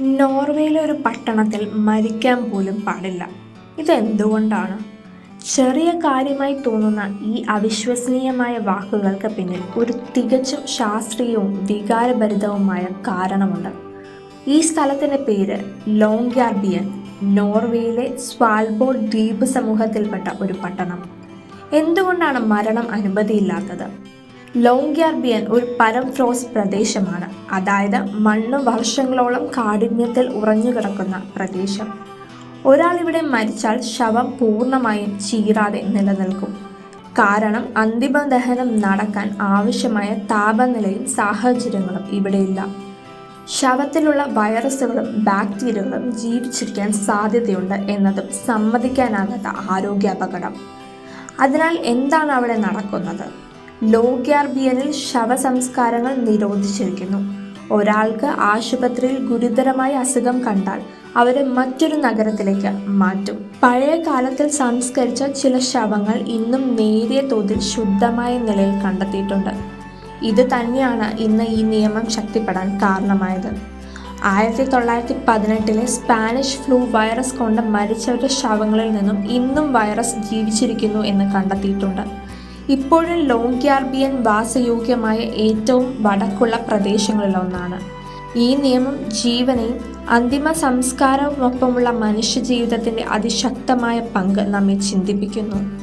നോർവേയിലെ ഒരു പട്ടണത്തിൽ മരിക്കാൻ പോലും പാടില്ല. ഇതെന്തുകൊണ്ടാണ്? ചെറിയ കാര്യമായി തോന്നുന്ന ഈ അവിശ്വസനീയമായ വാക്കുകൾക്ക് പിന്നിൽ ഒരു തികച്ചും ശാസ്ത്രീയവും വികാരഭരിതവുമായ കാരണമുണ്ട്. ഈ സ്ഥലത്തിന്റെ പേര് ലോങ്യാർബിയൻ നോർവേയിലെ സ്വാൽബോ ദ്വീപ് സമൂഹത്തിൽപ്പെട്ട ഒരു പട്ടണം. എന്തുകൊണ്ടാണ് മരണം അനുമതിയില്ലാത്തത്? ലോങ്യാർബിയൻ ഒരു പരം പരംഫ്രോസ് പ്രദേശമാണ്. അതായത് മണ്ണ് വർഷങ്ങളോളം കാഠിന്യത്തിൽ ഉറഞ്ഞു കിടക്കുന്ന പ്രദേശം. ഒരാൾ ഇവിടെ മരിച്ചാൽ ശവം പൂർണമായും ചീറാതെ നിലനിൽക്കും. കാരണം അന്തിമ ദഹനം നടക്കാൻ ആവശ്യമായ താപനിലയും സാഹചര്യങ്ങളും ഇവിടെയില്ല. ശവത്തിലുള്ള വൈറസുകളും ബാക്ടീരിയകളും ജീവിച്ചിരിക്കാൻ സാധ്യതയുണ്ട് എന്നതും സമ്മതിക്കാനാകാത്ത ആരോഗ്യ അപകടം അതിനാൽ എന്താണ് അവിടെ നടക്കുന്നത്? ലോക്യാർബിയനിൽ ശവസംസ്കാരങ്ങൾ നിരോധിച്ചിരിക്കുന്നു. ഒരാൾക്ക് ആശുപത്രിയിൽ ഗുരുതരമായ അസുഖം കണ്ടാൽ അവരെ മറ്റൊരു നഗരത്തിലേക്ക് മാറ്റും. പഴയ കാലത്തിൽ സംസ്കരിച്ച ചില ശവങ്ങൾ ഇന്നും നേരിയ തോതിൽ ശുദ്ധമായ നിലയിൽ കണ്ടെത്തിയിട്ടുണ്ട്. ഇത് തന്നെയാണ് ഇന്ന് ഈ നിയമം ശക്തിപ്പെടാൻ കാരണമായത്. ആയിരത്തി തൊള്ളായിരത്തി പതിനെട്ടിലെ സ്പാനിഷ് ഫ്ലൂ വൈറസ് കൊണ്ട് മരിച്ചവരുടെ ശവങ്ങളിൽ നിന്നും ഇന്നും വൈറസ് ജീവിച്ചിരിക്കുന്നു എന്ന് കണ്ടെത്തിയിട്ടുണ്ട്. ഇപ്പോഴും ലോങ്ക്യാർബിയൻ വാസയോഗ്യമായ ഏറ്റവും വടക്കുള്ള പ്രദേശങ്ങളിലൊന്നാണ്. ഈ നിയമം ജീവനെയും അന്തിമ സംസ്കാരവുമൊപ്പമുള്ള മനുഷ്യജീവിതത്തിന്റെ അതിശക്തമായ പങ്ക് നമ്മെ ചിന്തിപ്പിക്കുന്നു.